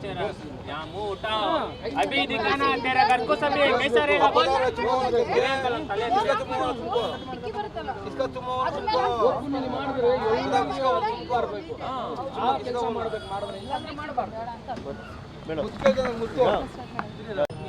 यहाँ मुंह उठाओ अभी दिखाना तेरा घर को सब ये कैसा रहेगा बोल ग्रे कलर तले इसका तुम नीचे रख यहाँ मुंह उठाओ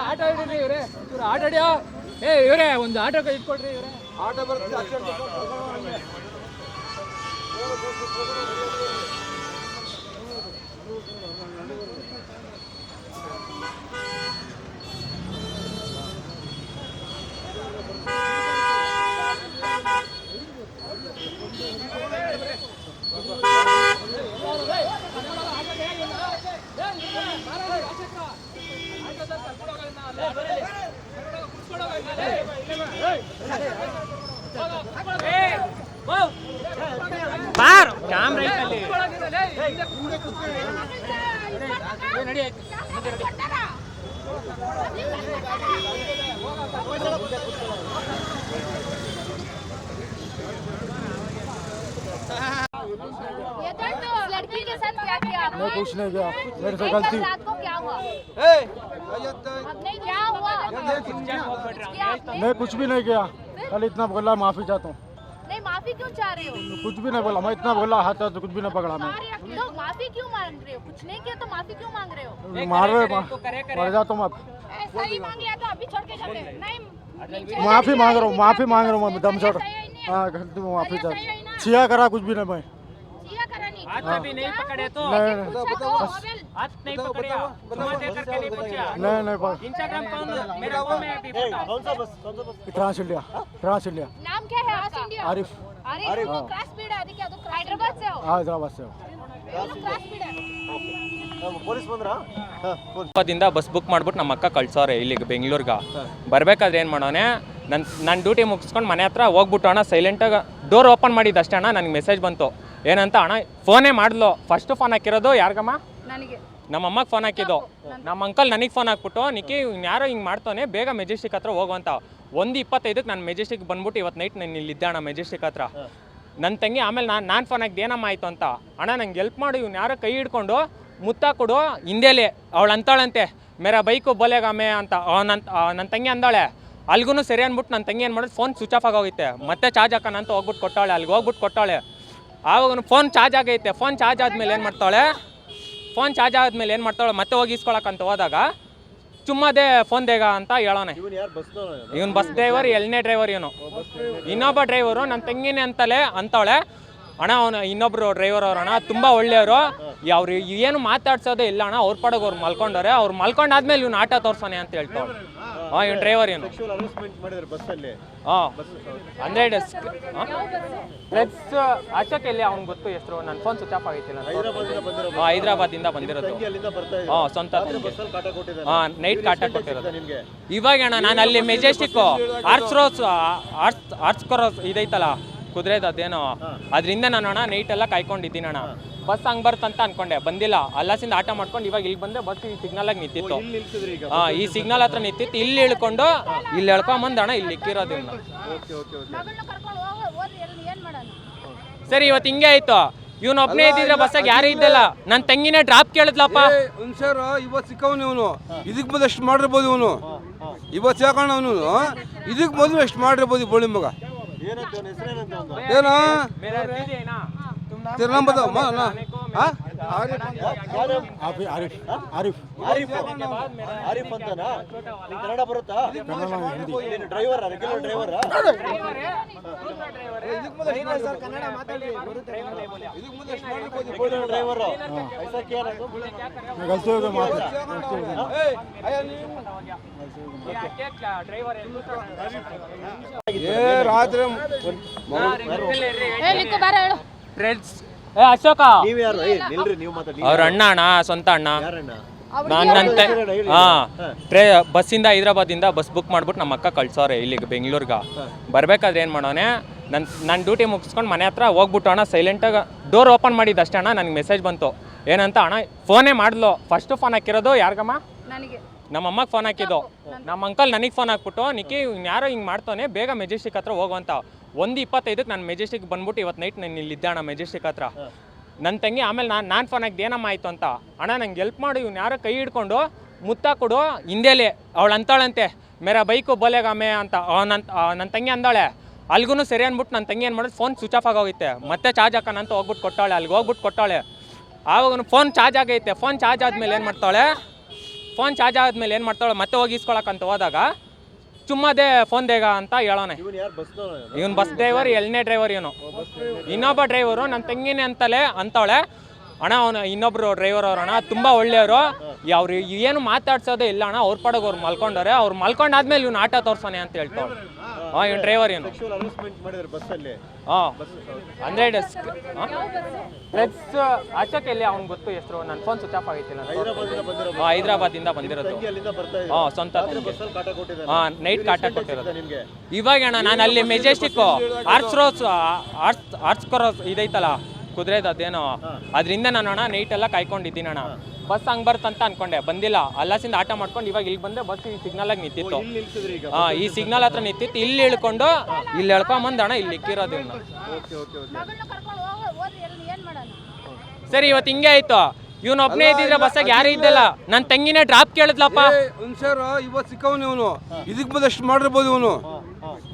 ಆಟ ಆಡಿರಿ ಇವ್ರೆ ಇವ್ರು ಆಟ ಆಡ್ಯಾ ಏ ಇವರೇ ಒಂದು ಆಟೋ ಆಟ ಇಟ್ಕೊಡ್ರಿ ಇವ್ರೆ ಆಟೋ ಬರುತ್ತೆ ಅಷ್ಟೇ ಏ, ಓ. ಬಾರ್ ಕ್ಯಾಮ್ರಾ ಐತಲ್ಲಿ लड़की के साथ क्या किया आपने? मैं कुछ नहीं किया मेरे से एक गलती कल रात को क्या हुआ मैं कुछ भी नहीं किया कल इतना बोला माफ़ी चाहता हूँ। नहीं माफ़ी क्यों चाह रहे हो? कुछ भी नहीं बोला मैं इतना बोला हाथ तो कुछ भी नहीं पकड़ा मैं। तो माफ़ी क्यों मांग रहे हो? कुछ नहीं किया तो माफ़ी क्यों मांग रहे हो? मार रहे मर जा तुम आप मांग लिया तो अभी छोड़ के चलते नहीं माफ़ी मांग रहा हूँ माफ़ी मांग रहा हूँ मैं दम छोड़ हाँ माफ़ी चाह छिया करा कुछ भी नहीं मैं। किया करा नहीं हाथ अभी नहीं पकड़े तो नहीं नहीं अच्छा तो अबे हाथ नहीं पकड़िया तुम्हारे करके नहीं पूछा नहीं नहीं पर इंस्टाग्राम कौन मेरा फोन में अभी photo trans India trans India नाम क्या है आपका आरिफ अरे वो क्रॉस स्पीड है क्या तो हैदराबाद से हो हैदराबाद से हूँ क्रॉस स्पीड है ದಿಂದ ಬಸ್ ಬುಕ್ ಮಾಡ್ಬಿಟ್ಟು ನಮ್ಮ ಅಕ್ಕ ಕಳ್ಸೋರೆ ಇಲ್ಲಿಗೆ ಬೆಂಗಳೂರಿಗೆ ಬರ್ಬೇಕಾದ್ರೆ ಏನು ಮಾಡೋನೆ ನನ್ನ ನನ್ನ ಡ್ಯೂಟಿ ಮುಗಿಸ್ಕೊಂಡು ಮನೆ ಹತ್ರ ಹೋಗ್ಬಿಟ್ಟು ಅಣ್ಣ ಸೈಲೆಂಟಾಗಿ ಡೋರ್ ಓಪನ್ ಮಾಡಿದ್ದು ಅಷ್ಟೇ ಅಣ್ಣ ನನಗೆ ಮೆಸೇಜ್ ಬಂತು ಏನಂತ ಅಣ್ಣ ಫೋನೇ ಮಾಡ್ಲು. ಫಸ್ಟ್ ಫೋನ್ ಹಾಕಿರೋದು ಯಾರಿಗಮ್ಮ? ನನಗೆ. ನಮ್ಮ ಅಮ್ಮಗೆ ಫೋನ್ ಹಾಕಿದ್ದು ನಮ್ಮ ಅಂಕಲ್ ನನಗೆ ಫೋನ್ ಹಾಕ್ಬಿಟ್ಟು ನಿಕ್ಕಿ ಯಾರು ಹಿಂಗೆ ಮಾಡ್ತಾನೆ ಬೇಗ ಮೆಜೆಸ್ಟಿಕ್ ಹತ್ರ ಹೋಗುವಂತ ಒಂದು ಇಪ್ಪತ್ತೈದಕ್ಕೆ ನಾನು ಮೆಜೆಸ್ಟಿಕ್ ಬಂದ್ಬಿಟ್ಟು ಇವತ್ತು ನೈಟ್ ನಾನು ಇಲ್ಲಿದ್ದೆ ಅಣ್ಣ ಮೆಜೆಸ್ಟಿಕ್ ಹತ್ರ. ನನ್ನ ತಂಗಿ ಆಮೇಲೆ ನಾನು ನಾನು ಫೋನ್ ಹಾಕಿದ್ದು ಏನಮ್ಮ ಆಯಿತು ಅಂತ? ಅಣ್ಣ ನಂಗೆ ಹೆಲ್ಪ್ ಮಾಡು ಇವ್ನು ಯಾರೋ ಕೈ ಹಿಡ್ಕೊಂಡು ಮುತ್ತ ಕೊಡು ಹಿಂದೆಲೆ ಅವಳು ಅಂತಾಳಂತೆ ಮೇರ ಬೈಕು ಬೋಲೆಗಾಮೆ ಅಂತ. ನನ್ನ ನನ್ನ ತಂಗಿ ಅಂದಾಳೆ. ಅಲ್ಗೂ ಸರಿ ಅಂದ್ಬಿಟ್ಟು ನನ್ನ ತಂಗಿ ಏನು ಮಾಡೋದು ಫೋನ್ ಸ್ವಿಚ್ ಆಫ್ ಆಗೋಗೈತೆ ಮತ್ತೆ ಚಾರ್ಜ್ ಹಾಕೋಣ ಅಂತ ಹೋಗ್ಬಿಟ್ಟು ಕೊಟ್ಟಾಳೆ. ಅಲ್ಲಿಗೆ ಹೋಗ್ಬಿಟ್ಟು ಕೊಟ್ಟಾಳೆ. ಆವಾಗ ಫೋನ್ ಚಾರ್ಜ್ ಆಗೈತೆ. ಫೋನ್ ಚಾರ್ಜ್ ಆದಮೇಲೆ ಏನು ಮಾಡ್ತಾಳೆ? ಫೋನ್ ಚಾರ್ಜ್ ಆದ್ಮೇಲೆ ಏನು ಮಾಡ್ತಾಳೆ? ಮತ್ತೆ ಹೋಗಿ ಇಸ್ಕೊಳಕ್ಕಂತ ಹೋದಾಗ ಚುಮ್ಮದೆ ಫೋನ್ ದೇಗ ಅಂತ ಹೇಳೋಣ ಇವನು ಬಸ್ ಡ್ರೈವರ್ ಎಲ್ನೇ ಡ್ರೈವರ್ ಇವನು. ಇನ್ನೊಬ್ಬ ಡ್ರೈವರು ನನ್ನ ತಂಗಿನೇ ಅಂತಲೇ ಅಂತಾಳೆ ಅಣ್ಣ ಅವನು ಇನ್ನೊಬ್ರು ಡ್ರೈವರ್ ಅವ್ರು ಅಣ್ಣ ತುಂಬ ಒಳ್ಳೆಯವರು. ಅವ್ರು ಏನು ಮಾತಾಡ್ಸೋದೇ ಇಲ್ಲ ಅಣ್ಣ ಅವ್ರ ಪಡಗೆ ಅವ್ರು ಮಲ್ಕೊಂಡವ್ರೆ. ಅವ್ರು ಮಲ್ಕೊಂಡಾದ್ಮೇಲೆ ಇವ್ನು ಆಟ ತೋರ್ಸೋಣ ಅಂತ ಹೇಳ್ತಾಳೆ ಹಾಂ ಇವ್ನು ಡ್ರೈವರ್ ಏನು ಹಾಂ. ಅಶೋಕ್ ಎಲ್ಲಿ ಅವ್ನಿಗೆ ಗೊತ್ತು ಹೆಸರು ನನ್ನ ಫೋನ್ ಸ್ವಿಚ್ ಆಫ್ ಆಗೈತಿಲ್ಲ ಹಾಂ ಹೈದ್ರಾಬಾದಿಂದ ಬಂದಿರೋದು. ಹಾಂ ಸ್ವಂತ ಹಾಂ ನೈಟ್ ಕಾಟ ಕೊಟ್ಟಿರೋದು. ಇವಾಗ ಅಣ್ಣ ನಾನು ಅಲ್ಲಿ Majestic arch rose arch arch cross ಇದೈತಲ್ಲ ಕುದುರೆದು ಅದೇನೋ ಅದರಿಂದ ನಾನು ಅಣ್ಣ ನೈಟ್ ಎಲ್ಲ ಕಾಯ್ಕೊಂಡಿದ್ದೀನಿ ಅಣ್ಣ. ಬಸ್ ಹಂಗೆ ಬರ್ತಂತ ಅನ್ಕೊಂಡೆ. ಬಂದಿಲ್ಲ. ಅಲ್ಲಾಸಿಂದ ಆಟ ಮಾಡ್ಕೊಂಡು ಇವಾಗ ಇಲ್ಲಿ ಬಂದೆ ಬಸ್ ಈ ಸಿಗ್ನಲ್ ಆಗಿ ನಿಂತಿತ್ತು. ಹಾಂ ಈ ಸಿಗ್ನಲ್ ಹತ್ರ ನಿಂತಿತ್ತು. ಇಲ್ಲಿ ಇಳ್ಕೊಂಡು ಇಲ್ಲಿ ಎಳ್ಕೊಂಬಂದು ಅಣ್ಣ ಇಲ್ಲಿ ಇಕ್ಕಿರೋದು ಸರಿ ಇವತ್ತು ಹಿಂಗೆ ಆಯ್ತು. ಇವ್ನು ಒಬ್ಬನೇ ಇದ್ದಿದ್ರೆ ಬಸ್ಸಾಗ ಯಾರು ಇದ್ದಲ್ಲ. ನನ್ನ ತಂಗಿನೇ ಡ್ರಾಪ್ ಕೇಳಿದ್ಲಪ್ಪ. ಸರ್ ಇವತ್ತು ಸಿಕ್ಕವನು ಇವನು. ಇದಕ್ಕೆ ಮೊದಲು ಎಷ್ಟು ಮಾಡಿರ್ಬೋದು ಇವನು? ಇವತ್ತು ಯಾಕಣ್ಣ ಅವನು ಇದಕ್ಕೆ ಮೊದಲು ಎಷ್ಟು ಮಾಡಿರ್ಬೋದು ಬೋಳಿ ಮಗ? ಏನೋ? तेरा नाम बताओ माँ ना हाँ आरिफ आरिफ आरिफ ಆರಿಫ್ ಆರಿಫ್ ಅಂತನಾ ನಿಂಗೆ ಕನ್ನಡ ಬರುತ್ತಾ ನೀನು driver regular driver regular driver ಐಸಾ ಕ್ಯಾ ನಾ ತುಮ್? मैं गलती हो गई माफ ಏ ರಾತ್ರಿ ए लिखो बारह हेलो ಟ್ರೆಡ್ಸ್ ಏ ಅಶೋಕ. ನೀವ್ ಯಾರು ಏ ನಿಲ್ರಿ ನೀವು ಮಾತಾಡಿ. ಅವ್ರ ಅಣ್ಣ ಅಣ್ಣ ಸ್ವಂತ ಅಣ್ಣ. ಯಾರಣ್ಣ? ನಾನು ನನ್ನ ಹಾ. ಟ್ರೇ ಬಸ್ಸಿಂದ ಹೈದ್ರಾಬಾದಿಂದ ಬಸ್ ಬುಕ್ ಮಾಡ್ಬಿಟ್ಟು ನಮ್ಮ ಅಕ್ಕ ಕಳ್ಸೋರೆ ಇಲ್ಲಿಗೆ ಬೆಂಗಳೂರಿಗೆ. ಬರ್ಬೇಕಾದ್ರೆ ಏನು ಮಾಡೋನೆ? ನನ್ನ ನನ್ನ ಡ್ಯೂಟಿ ಮುಗಿಸ್ಕೊಂಡು ಮನೆ ಹತ್ರ ಹೋಗ್ಬಿಟ್ಟು ಅಣ್ಣ ಸೈಲೆಂಟಾಗಿ ಡೋರ್ ಓಪನ್ ಮಾಡಿದ್ದು ಅಷ್ಟೇ ಅಣ್ಣ ನನಗೆ ಮೆಸೇಜ್ ಬಂತು. ಏನಂತ ಅಣ್ಣ ಫೋನೇ ಮಾಡ್ಲು ಫಸ್ಟು ಫೋನ್ ಹಾಕಿರೋದು ಯಾರಿಗಮ್ಮ? ನನಗೆ. ನಮ್ಮ ಅಮ್ಮಗೆ ಫೋನ್ ಹಾಕಿದ್ದು. ನಮ್ಮ ಅಂಕಲ್ ನನಗೆ ಫೋನ್ ಹಾಕ್ಬಿಟ್ಟು ನಿಕ್ಕಿ ಯಾರೋ ಹಿಂಗೆ ಮಾಡ್ತಾನೆ ಬೇಗ ಮೆಜೆಸ್ಟಿಕ್ ಹತ್ರ ಹೋಗುವಂತ ಒಂದು ಇಪ್ಪತ್ತೈದಕ್ಕೆ ನಾನು ಮೆಜೆಸ್ಟಿಕ್ ಬಂದ್ಬಿಟ್ಟು ಇವತ್ತು ನೈಟ್ ನಾನು ಇಲ್ಲಿದ್ದೆ ಅಣ್ಣ ಮೆಜೆಸ್ಟಿಕ್ ಹತ್ರ. ನನ್ನ ತಂಗಿ ಆಮೇಲೆ ನಾನು ನಾನು ಫೋನ್ ಆಗಿದ್ದು ಏನಮ್ಮ ಆಯಿತು ಅಂತ. ಅಣ್ಣ ನಂಗೆ ಹೆಲ್ಪ್ ಮಾಡು ಇವ್ನು ಯಾರೋ ಕೈ ಹಿಡ್ಕೊಂಡು ಮುತ್ತ ಕೊಡು ಹಿಂದೆಲೆ ಅವಳು ಅಂತಾಳಂತೆ ಮೇರೆ ಬೈಕು ಬೋಲೆಗಾಮೆ ಅಂತ ನನ್ನ ನನ್ನ ತಂಗಿ ಅಂದಾಳೆ. ಅಲ್ಗೂ ಸರಿ ಅಂದ್ಬಿಟ್ಟು ನನ್ನ ತಂಗಿ ಏನು ಮಾಡೋದು ಫೋನ್ ಸ್ವಿಚ್ ಆಫ್ ಆಗೋಗೈತೆ ಮತ್ತೆ ಚಾರ್ಜ್ ಹಾಕೋಣ ಅಂತ ಹೋಗ್ಬಿಟ್ಟು ಕೊಟ್ಟಾಳೆ ಅಲ್ಲಿಗೆ ಹೋಗ್ಬಿಟ್ಟು ಕೊಟ್ಟಾಳೆ. ಆವಾಗ ಫೋನ್ ಚಾರ್ಜ್ ಆಗೈತೆ ಫೋನ್ ಚಾರ್ಜ್ ಆದಮೇಲೆ ಏನು ಮಾಡ್ತಾಳೆ? ಫೋನ್ ಚಾರ್ಜ್ ಆದಮೇಲೆ ಏನು ಮಾಡ್ತಾಳೆ? ಮತ್ತೆ ಹೋಗಿ ಇಸ್ಕೊಳಕ್ಕಂತ ಹೋದಾಗ ಚುಮ್ಮದೆ ಫೋನ್ ದೇಗ ಅಂತ ಹೇಳೋಣ ಇವನ್ ಬಸ್ ಡ್ರೈವರ್ ಎಲ್ನೇ ಡ್ರೈವರ್ ಇವನು. ಇನ್ನೊಬ್ಬ ಡ್ರೈವರು ನನ್ನ ತಂಗಿನೇ ಅಂತಲೇ ಅಂತವಳೆ. ಅಣ್ಣ ಅವನು ಇನ್ನೊಬ್ರು ಡ್ರೈವರ್ ಅವ್ರು ಅಣ್ಣ ತುಂಬ ಒಳ್ಳೆಯವರು. ಅವ್ರು ಏನು ಮಾತಾಡ್ಸೋದೇ ಇಲ್ಲ ಅಣ್ಣ ಅವ್ರ ಪಡಗೆ ಅವ್ರು ಮಲ್ಕೊಂಡವ್ರೆ. ಅವ್ರು ಮಲ್ಕೊಂಡಾದ್ಮೇಲೆ ಇವ್ನು ಆಟ ತೋರ್ಸೋನೆ ಅಂತ ಹೇಳ್ತಾಳೆ ಹಾಂ ಇವ್ನು ಡ್ರೈವರ್ ಏನು ಸೆಕ್ಷುವಲ್ ಅರೇಂಜ್ಮೆಂಟ್ ಮಾಡಿದ್ರು ಬಸ್ ಅಲ್ಲಿ. ಹಾಂ. ಅಂದರೆ ಡ್ರೆಸ್ ಅಶೋಕ್ ಎಲ್ಲಿ ಅವ್ನು ಗೊತ್ತು ಹೆಸರು ನನ್ನ ಫೋನ್ ಸ್ವಿಚ್ ಆಫ್ ಬಂದಿರೋ ಹಾಂ ಹೈದ್ರಾಬಾದಿಂದ ಬಂದಿರೋದು. ತಂಗಿ ಅಲ್ಲಿಂದ ಬರ್ತಾ ಇದ್ರು ಹಾಂ ಸ್ವಂತ ಹಾಂ ನೈಟ್ ಕಾಟ ಕೊಟ್ಟಿರೋದು. ನಿಮ್ಗೆ? ಇವಾಗ ಅಣ್ಣ ನಾನು ಅಲ್ಲಿ Majestic arch rose arch arch cross ಇದೈತಲ್ಲ. ಕುದುರೆದು ಅದೇನೋ. ಅದರಿಂದ ನಾನು ಅಣ್ಣ ನೈಟ್ ಎಲ್ಲ ಕಾಯ್ಕೊಂಡಿದ್ದೀನಿ ಅಣ್ಣ ಬಸ್ ಹಂಗೆ ಬರ್ತಂತ ಅನ್ಕೊಂಡೆ. ಬಂದಿಲ್ಲ. ಅಲ್ಲಾಸಿಂದ ಆಟ ಮಾಡ್ಕೊಂಡು ಇವಾಗ ಇಲ್ಲಿ ಬಂದೆ ಬಸ್ ಈ ಸಿಗ್ನಲ್ ಆಗಿ ನಿಂತಿತ್ತು. ಹಾ ನಿಲ್ಸಿದ್ರಿ ಈಗ? ಹಾಂ ಈ ಸಿಗ್ನಲ್ ಹತ್ರ ನಿಂತಿತ್ತು. ಇಲ್ಲಿ ಇಳ್ಕೊಂಡು ಇಲ್ಲಿ ಎಳ್ಕೊಂಬಂದು ಅಣ್ಣ ಇಲ್ಲಿ ಇಕ್ಕಿರೋದು ಓಕೆ ಓಕೆ ಓಕೆ. ಮಗಳನ್ನ ಕರ್ಕೊಂಡು ಹೋಗ ಏನು ಮಾಡೋಣ? ಸರಿ ಇವತ್ತು ಹಿಂಗೆ ಆಯ್ತು. ಇವನು ಒಬ್ಬನೇ ಇದ್ದಿದ್ರೆ ಬಸ್ಸಾಗ ಯಾರು ಇದ್ದಲ್ಲ. ನನ್ನ ತಂಗಿನೇ ಡ್ರಾಪ್ ಕೇಳಿದ್ಲಪ್ಪ. ಸರ್ ಇವತ್ತು ಸಿಕ್ಕವನು ಇವನು. ಇದಕ್ಕೆ ಬಂದು ಎಷ್ಟು ಮಾಡಿರ್ಬೋದು ಇವನು?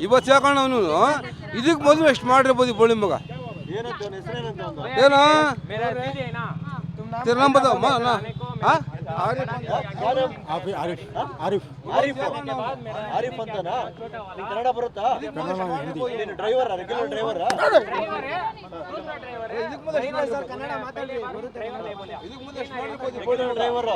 ಇವತ್ತು ಯಾಕಣ್ಣ ಅವನು? ಇದಕ್ಕೆ ಬಂದು ಎಷ್ಟು ಮಾಡಿರ್ಬೋದು ಬೋಳಿ ಮಗ? ಏನು? ತಿರುನಂಬದು ಆರಿಫ್ ಆರಿಫ್. ಆರಿಫ್. ಅಂತನಾ? ನಿಂಗೆ ಕನ್ನಡ ಬರುತ್ತಾ? ನೀನು driver regular driver driver driver